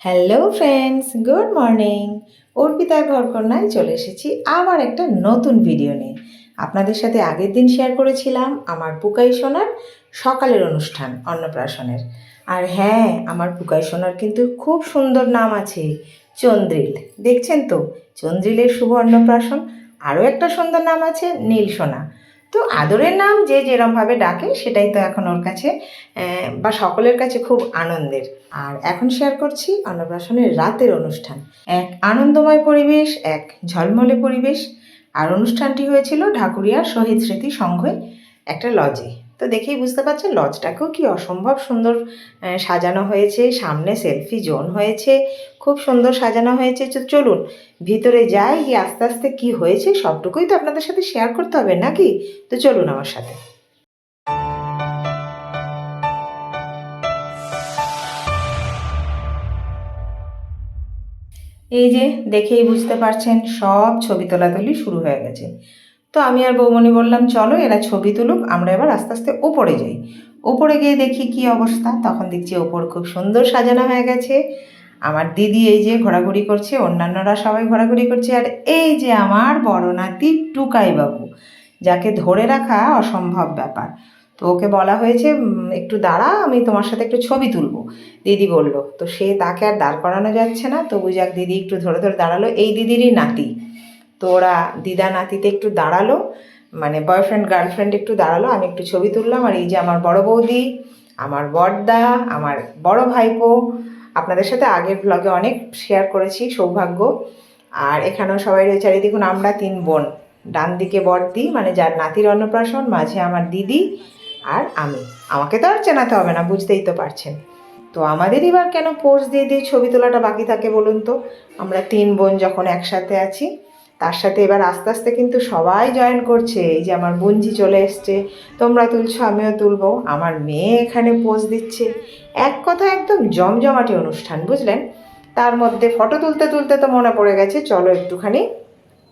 Hello friends good morning অর্পিতার ঘরকন্যায় চলে এসেছি আবার একটা নতুন ভিডিও নিয়ে। আপনাদের সাথে আগের দিন শেয়ার করেছিলাম আমার পুকাই সোনার সকালের অনুষ্ঠান, অন্নপ্রাশনের। আর হ্যাঁ আমার পুকাই সোনার কিন্তু খুব সুন্দর নাম আছে, চন্দ্রিল। দেখছেন তো? চন্দ্রিলের শুভ অন্নপ্রাশন, আরও একটা সুন্দর নাম আছে, নীল সোনা। তো আদরের নাম যে যেরমভাবে ডাকে, সেটাই তো এখন ওর কাছে বা সকলের কাছে খুব আনন্দের। আর এখন শেয়ার করছি অন্নপ্রাশনের রাতের অনুষ্ঠান। এক আনন্দময় পরিবেশ, এক ঝলমলে পরিবেশ। আর অনুষ্ঠানটি হয়েছিল ঢাকুরিয়ার শহীদ স্মৃতি সংঘে একটা লজে তো দেখেই বুঝতে পারছেন লজটাকেও কি অসম্ভব সুন্দর সাজানো হয়েছে। সামনে সেলফি জোন হয়েছে, খুব সুন্দর সাজানো হয়েছে। চলুন, ভিতরে যাই গিয়ে আস্তে আস্তে কি হয়েছে সবটুকুই তো আপনাদের সাথে শেয়ার করতে হবে, নাকি? তো চলুন আমার সাথে। এই যে, দেখেই বুঝতে পারছেন, সব ছবি তোলাতুলি শুরু হয়ে গেছে। তো আমি আর বৌমনি বললাম, চলো এরা ছবি তুলুক, আমরা এবার আস্তে আস্তে ওপরে যাই। ওপরে গিয়ে দেখি কি অবস্থা, তখন দেখছি ওপর খুব সুন্দর সাজানো হয়ে গেছে। আমার দিদি এই যে ঘোরাঘুরি করছে, অন্যান্যরা সবাই ঘোরাঘুরি করছে, আর এই যে আমার বড় নাতি টুকাই বাবু, যাকে ধরে রাখা অসম্ভব ব্যাপার। তো ওকে বলা হয়েছে একটু দাঁড়া, আমি তোমার সাথে একটু ছবি তুলবো। দিদি বলল, তো সে তাকে আর দাঁড় করানো যাচ্ছে না, তবু যাক দিদি একটু ধরে ধরে দাঁড়াল, এই দিদিরই নাতি। তো ওরা দিদা নাতিতে একটু দাঁড়াল মানে বয়ফ্রেন্ড গার্লফ্রেন্ড একটু দাঁড়াল, আমি একটু ছবি তুললাম, আর এই যে আমার বড় বৌদি, আমার বড়দা, আমার বড় ভাইপো, আপনাদের সাথে আগের ব্লগে অনেক শেয়ার করেছি, সৌভাগ্য। আর এখানেও সবাই রয়েছে, আর দেখুন আমরা তিন বোন, ডান দিকে বড়দি মানে যার নাতির অন্নপ্রাশন, মাঝে আমার দিদি আর আমি। আমাকে তো আর চেনাতে হবে না, বুঝতেই তো পারছেন। তো আমাদের এবার কেন পোজ দিয়ে দিয়ে ছবি তোলাটা বাকি থাকে বলুন তো? আমরা তিন বোন যখন একসাথে আছি তার সাথে এবার আস্তে আস্তে কিন্তু সবাই জয়েন করছে। এই যে আমার বঞ্জি চলে এসছে। তোমরা তুলছো, আমিও তুলবো। আমার মেয়ে এখানে পোজ দিচ্ছে। এক কথা একদম জমজমাটি অনুষ্ঠান, বুঝলেন? তার মধ্যে ফটো তুলতে তুলতে তো মনে পড়ে গেছে, চলো একটুখানি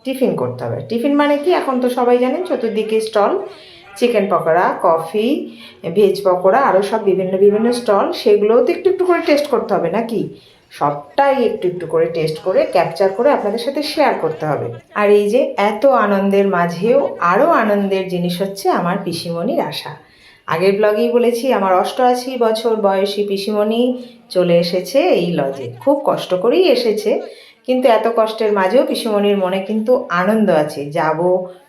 টিফিন করতে হবে। টিফিন মানে কি? এখন তো সবাই জানেন, চতুর্দিকে stall chicken pakora coffee veg pakora আরও সব বিভিন্ন বিভিন্ন স্টল সেগুলোও তো একটু একটু করে টেস্ট করতে হবে, নাকি? সবটাই একটু একটু করে টেস্ট করে ক্যাপচার করে আপনাদের সাথে শেয়ার করতে হবে। আর এই যে এত আনন্দের মাঝেও আরও আনন্দের জিনিস হচ্ছে আমার পিসিমণির আশা। আগের ব্লগেই বলেছি, আমার অষ্টআশি বছর বয়সী পিসিমণি চলে এসেছে এই লজে খুব কষ্ট করেই এসেছে, কিন্তু এত কষ্টের মাঝেও পিসিমণির মনে কিন্তু আনন্দ আছে। যাব,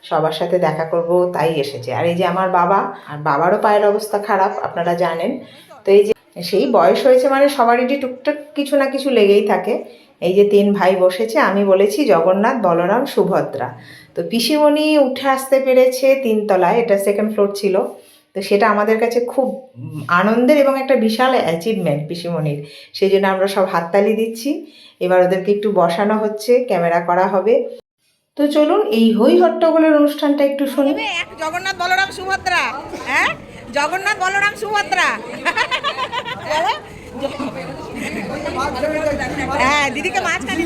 সবার সাথে দেখা করব, তাই এসেছে। আর এই যে আমার বাবা, আর বাবারও পায়ের অবস্থা খারাপ, আপনারা জানেন। তো এই যে সেই বয়স হয়েছে মানে সবারই টুকটাক কিছু না কিছু লেগেই থাকে। এই যে তিন ভাই বসেছে, আমি বলেছি, জগন্নাথ, বলরাম, সুভদ্রা। তো পিসিমণি উঠে আসতে পেরেছে তিনতলায়, এটা সেকেন্ড ফ্লোর ছিল। তো সেটা আমাদের কাছে খুব আনন্দের এবং একটা বিশাল অ্যাচিভমেন্ট পিসিমণির। সেই জন্য আমরা সব হাততালি দিচ্ছি। এবার ওদেরকে একটু বসানো হচ্ছে, ক্যামেরা করা হবে। তো চলুন, এই হই হট্টগোলের অনুষ্ঠানটা একটু শুনি। জগন্নাথ, বলরাম, সুভদ্রা হ্যাঁ? জগন্নাথ, বলরাম, সুভদ্রা। হ্যাঁ দিদিকে মাঝখানে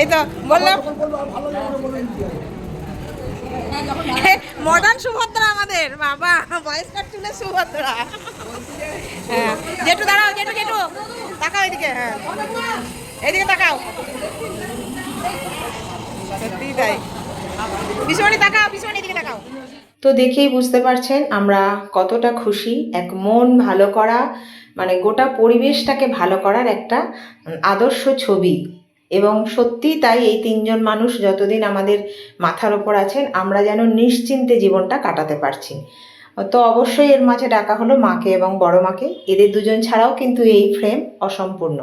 এই তো, বললাম। মডার্ন সুভদ্রা আমাদের, বাবা সুভদ্রা। হ্যাঁ জেঠু, দাঁড়াও, জেঠু জেঠু। তাকাও এদিকে হ্যাঁ। এদিকে তাকাও। সত্যি তাই। বিশ্বমণি, তাকাও এদিকে তাকাও। তো দেখেই বুঝতে পারছেন, আমরা কতটা খুশি, এক মন ভালো করা মানে গোটা পরিবেশটাকে ভালো করার একটা আদর্শ ছবি। এবং সত্যি তাই এই তিনজন মানুষ যতদিন আমাদের মাথার ওপর আছেন, আমরা যেন নিশ্চিন্তে জীবনটা কাটাতে পারছি। তো অবশ্যই এর মাঝে ডাকা হলো মাকে এবং বড় মাকে। এদের দুজন ছাড়াও কিন্তু এই ফ্রেম অসম্পূর্ণ।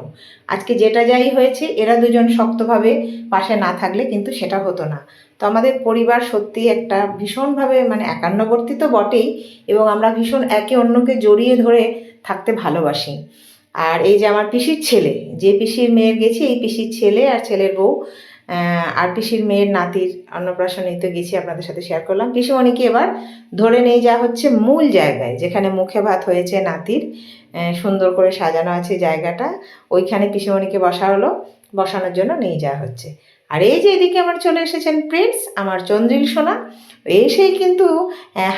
আজকে যেটা যাই হয়েছে, এরা দুজন শক্তভাবে পাশে না থাকলে কিন্তু সেটা হতো না। তো আমাদের পরিবার সত্যি একটা ভীষণভাবে মানে একান্নবর্তী তো বটেই এবং আমরা ভীষণ একে অন্যকে জড়িয়ে ধরে থাকতে ভালোবাসি। আর এই যে আমার পিসির ছেলে, যে পিসির মেয়ের গেছি, এই পিসির ছেলে আর ছেলের বউ আর পিসির মেয়ের নাতির অন্নপ্রাশনেই তো গেছি আপনাদের সাথে শেয়ার করলাম। পিসিমণিকে এবার ধরে নিয়ে যাওয়া হচ্ছে মূল জায়গায়, যেখানে মুখে ভাত হয়েছে নাতির সুন্দর করে সাজানো আছে জায়গাটা, ওইখানে পিসিমণিকে বসা হলো, বসানোর জন্য নিয়ে যাওয়া হচ্ছে। আর এই যে এদিকে আমার চলে এসেছেন প্রিন্স আমার চন্দ্রিল সোনা, এসেই কিন্তু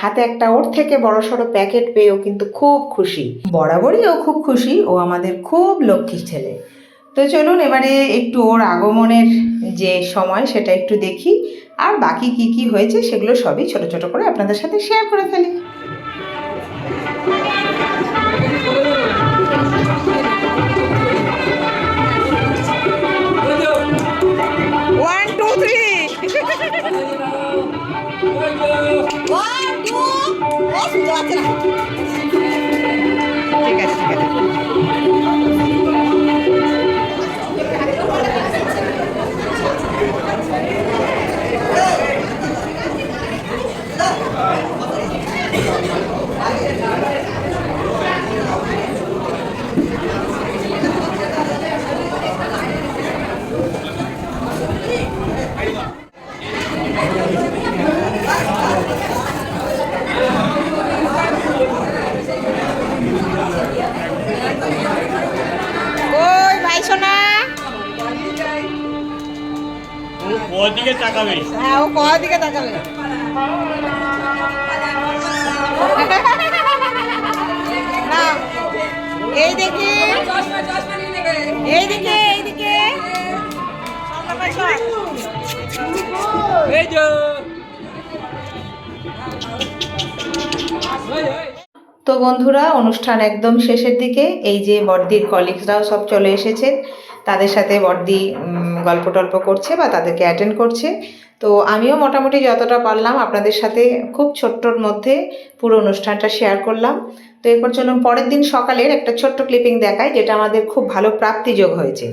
হাতে একটা ওর থেকে বড় সড়ো প্যাকেট পেয়েও কিন্তু খুব খুশি। বরাবরই ও খুব খুশি, ও আমাদের খুব লক্ষ্মীর ছেলে। তো চলুন এবারে একটু ওর আগমনের যে সময় সেটা একটু দেখি। আর বাকি কি কি হয়েছে সেগুলো সবই ছোট ছোট করে আপনাদের সাথে শেয়ার করে ফেলি। ওয়ান টু থ্রি ঠিক আছে ঠিক আছে। ওদিকে তাকাবে। হ্যাঁ ও কয় দিকে তাকাবে। না এই দেখি এই দিকে এই দিকে। এই। যে তো বন্ধুরা, অনুষ্ঠান একদম শেষের দিকে এই যে বর্দির কলিগসরাও সব চলে এসেছে। তাদের সাথে বর্দি গল্প টল্প করছে বা তাদেরকে অ্যাটেন্ড করছে। তো আমিও মোটামুটি যতটা পারলাম আপনাদের সাথে খুব ছোট্টর মধ্যে পুরো অনুষ্ঠানটা শেয়ার করলাম। তো এরপর চলুন পরের দিন সকালের একটা ছোট্ট ক্লিপিং দেখায় যেটা আমাদের খুব ভালো প্রাপ্তিযোগ হয়েছে।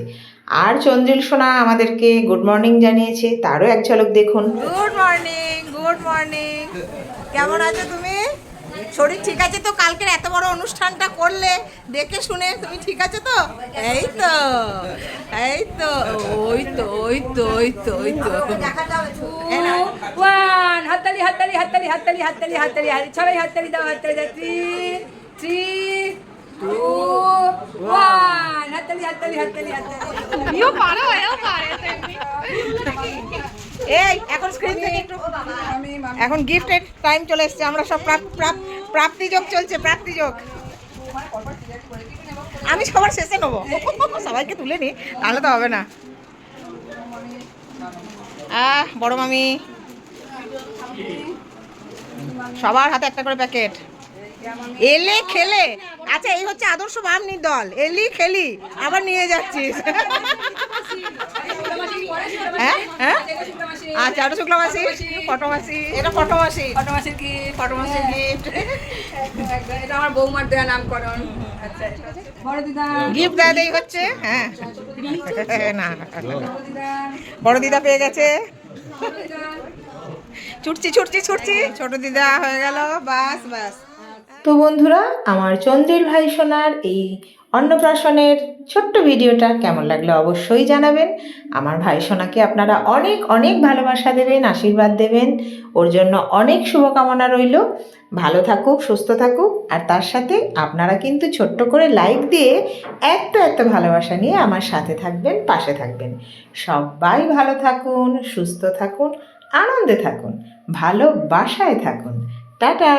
আর চন্দ্রিল সোনা আমাদেরকে গুড মর্নিং জানিয়েছে, তারও এক ঝলক দেখুন। গুড মর্নিং গুড মর্নিং কেমন আছো তুমি? শরীর ঠিক আছে তো? কালকের এত বড় অনুষ্ঠানটা করলে দেখে শুনে তুমি ঠিক আছে তো? এই তো এই তো ওই তো ওই তো ওই তো ওই তো। ওয়ান হাততালি হাততালি হাততালি হাততালি হাততালি হাততালি হাততালি। সবাই হাততালি দাও হাততালি দাও। থ্রি থ্রি টু ওয়ান হাততালি হাততালি হাততালি হাততালি। এই এখন স্ক্রিন থেকে একটু এখন গিফটের টাইম চলে এসেছে। আমরা সব প্রাপ- প্রাপ- প্রাপ্তিযোগ চলছে, প্রাপ্তিযোগ। আমি সবার শেষে নেব। সবাইকে তুলে নি, তাহলে তো হবে না। বড় মামি। সবার হাতে একটা করে প্যাকেট। এলে খেলে। আচ্ছা এই হচ্ছে আদর্শ বামনির দল। এলি খেলি, আবার নিয়ে যাচ্ছিস। হ্যাঁ? হ্যাঁ? আচ্ছা ওটা শুক্লা মাসি ফটো মাসি এটা ফটো মাসি ফটো মাসের কি? ফটো মাসির গিফট এটা আমার বৌমার দেওয়া নামকরণ। আচ্ছা বড় দিদা। গিফট দেয় দেই হচ্ছে? হ্যাঁ। না বড় দিদা। পেয়ে গেছে। ছুটছি ছুটছি ছুটছি। ছোট দিদা হয়ে গেল। বাস বাস। তো বন্ধুরা আমার চন্দ্রিল ভাই সোনার এই অন্নপ্রাশনের ছোট্ট ভিডিওটা কেমন লাগল অবশ্যই জানাবেন। আমার ভাই সোনাকে আপনারা অনেক অনেক ভালোবাসা দেবেন, আশীর্বাদ দেবেন। ওর জন্য অনেক শুভকামনা রইল। ভালো থাকুক, সুস্থ থাকুক। আর তার সাথে আপনারা কিন্তু ছোট্ট করে লাইক দিয়ে এত এত ভালোবাসা নিয়ে আমার সাথে থাকবেন, পাশে থাকবেন। সবাই ভালো থাকুন, সুস্থ থাকুন, আনন্দে থাকুন, ভালোবাসায় থাকুন। টাটা!